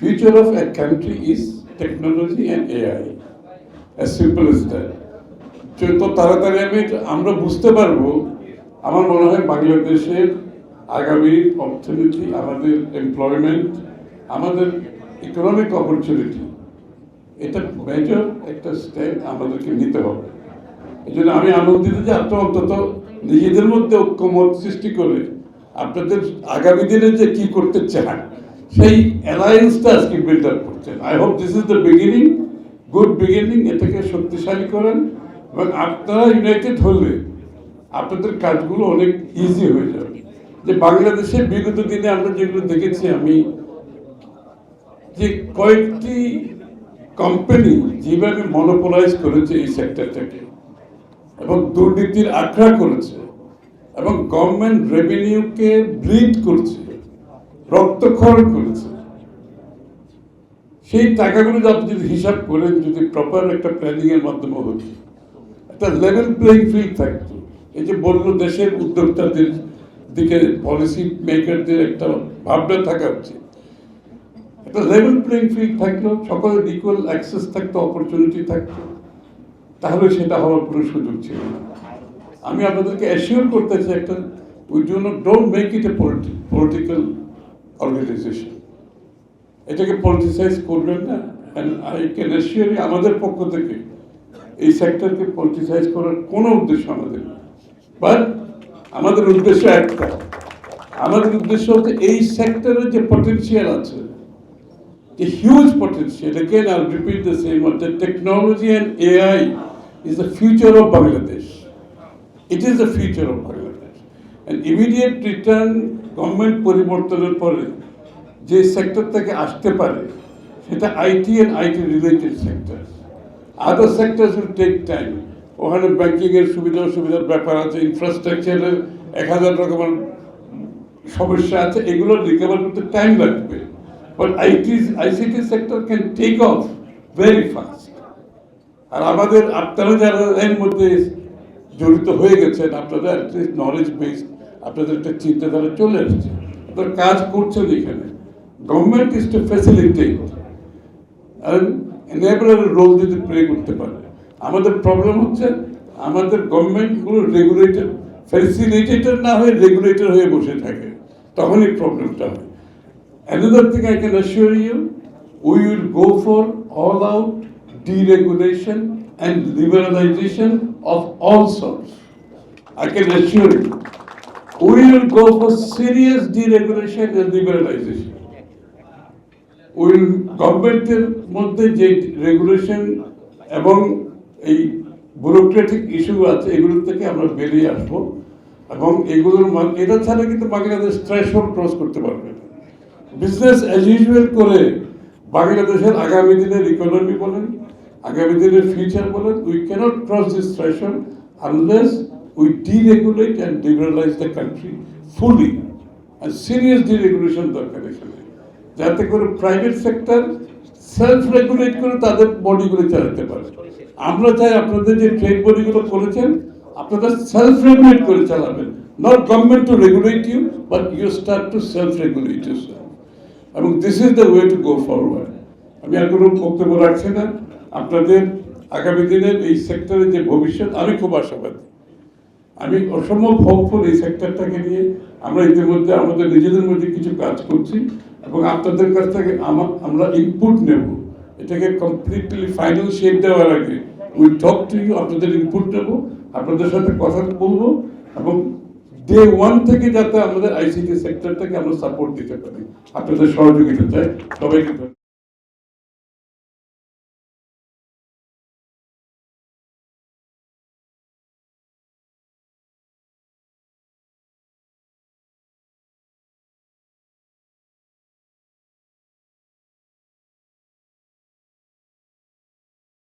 future of a country is technology and AI. As simple as that. যত তাড়াতাড়ি আমি আমরা বুঝতে পারব, আমার মনে হয় বাংলাদেশের আগামী অর্থনীতি, আমাদের এমপ্লয়মেন্ট আমাদের ইকোনমিক অপরচুনিটি এটা মেজর একটা স্টেপ আমাদেরকে নিতে হবে এই জন্য আমি আনন্দিত যে আপনারা অন্তত নিজেদের মধ্যে ঐক্যমত সৃষ্টি করে আপনাদের আগামী দিনে যে কি করতে চান সেই অ্যালায়েন্সটা আজকে বিল্ড আপ করছেন I hope this is the beginning good beginning এটাকে শক্তিশালী করেন এবং আপনারা ইউনাইটেড হলে আপনাদের কাজগুলো অনেক ইজি হয়ে যাবে। যে বাংলাদেশে বিগত দিনে আমরা যেগুলো দেখেছি, আমি যে কয়েকটি কোম্পানি যেভাবে মনোপলাইজ করেছে এই সেক্টরটাকে এবং দুর্নীতির আখড়া করেছে এবং গভর্নমেন্ট রেভিনিউকে ব্লিড করছে রক্তক্ষরণ করেছে। সেই টাকাগুলো আপনি যদি হিসাব করেন যদি প্রপার একটা প্ল্যানিং এর মাধ্যমে হতো, একটা লেভেল প্লেইং ফিল্ড থাকতো। এই যে বলল দেশের উদ্যোক্তাদের দিকে পলিসি মেকারদের একটা ভাবনা থাকা উচিত। একটা লেভেল প্লেইং ফিল্ড থাকল, সকলের ইকুয়াল অ্যাক্সেস থাকতো অপরচুনিটি থাকতো। তাহলে সেটা হওয়ার কোনো সুযোগ ছিল না। আমি আপনাদেরকে অ্যাসিওর করতে চাই একটা do not don't make it a political organisation এটাকে পলিটিসাইজ করবেন না অ্যান্ড আই ক্যান অ্যাসিওর আমাদের পক্ষ থেকে এই সেক্টরকে পলিটিসাইজ করার কোনো উদ্দেশ্য আমাদের বাট আমাদের উদ্দেশ্য একটা আমাদের উদ্দেশ্য হচ্ছে এই সেক্টরের যে পটেনশিয়াল আছে a huge potential. Again, I'll repeat the same one. The technology and AI is the future of Bangladesh. It is the future of. And return government পরিবর্তনের পরে যে সেক্টর থেকে আসতে পারে, সেটা IT and IT related sector other sectors will take time ওখানে ব্যাঙ্কিংয়ের সুবিধা অসুবিধার ব্যাপার আছে ইনফ্রাস্ট্রাকচারের এক হাজার রকমের সমস্যা আছে, এগুলো রিকভার করতে টাইম লাগবে। But IT ICT sector can take off very fast আর আমাদের, আপনারা যারা এর মধ্যে জড়িত হয়ে গেছেন, আপনাদের নলেজ বেস আপনাদের একটা চিন্তাধারা চলে আসছে আপনারা কাজ করছেন এখানে গভর্নমেন্ট ইজ টু ফ্যাসিলিটেট আর রোল যদি প্লে করতে পারে। আমাদের প্রবলেম হচ্ছে আমাদের গভর্নমেন্টগুলো রেগুলেটর ফ্যাসিলিটেটর না হয়ে রেগুলেটর হয়ে বসে থাকে। তখনই প্রবলেমটা হয়। Another thing I can assure you, we will go for all out deregulation and liberalization of all sorts. I can assure you. Will go for serious deregulation and liberalization. Will গভর্নমেন্টের মধ্যে যে regulation এবং এই bureaucratic issue আছে এগুলোর থেকে আমরা বেরিয়ে আসব এবং এগুলোর এটা ছাড়া কিন্তু বাংলাদেশ থ্রেশহোল্ড ক্রস করতে পারবে বিজনেস অ্যাজ ইউজুয়াল করে বাংলাদেশের আগামী দিনের ইকোনমি বলেন, আগামী দিনের ফিউচার বলেন we cannot cross this threshold unless we deregulate and liberalize the country fully R serious deregulation দরকার এখানে। যাতে করে প্রাইভেট সেক্টর সেলফ রেগুলেট করে তাদের বডিগুলো চালাতে পারে। আমরা চাই আপনাদের যে ট্রেড বডিগুলো করেছেন, আপনারা সেলফ রেগুলেট করে চালাবেন। Not government to regulate you but you start to self regulate you এবং this is the way to go forward আমি আর কোনো বক্তব্য রাখছি না। আপনাদের আগামী দিনের এই সেক্টরের যে ভবিষ্যৎ, আমি খুব আশাবাদী। আমি অসম্ভব হোপফুল এই সেক্টরটাকে নিয়ে আমরা ইতিমধ্যে আমাদের নিজেদের মধ্যে কিছু কাজ করছি এবং আপনাদের কাছ থেকে আমরা ইনপুট নেব। এটাকে কমপ্লিটলি ফাইনাল শেপ দেওয়ার আগে উই টক টু ইউ আপনাদের ইনপুট নেব, আপনাদের সাথে কথা বলব এবং ডে ওয়ান থেকে যাতে আমাদের আইসিটি সেক্টরটাকে আমরা সাপোর্ট দিতে পারি। আপনাদের সহযোগিতা চাই। সবাইকে।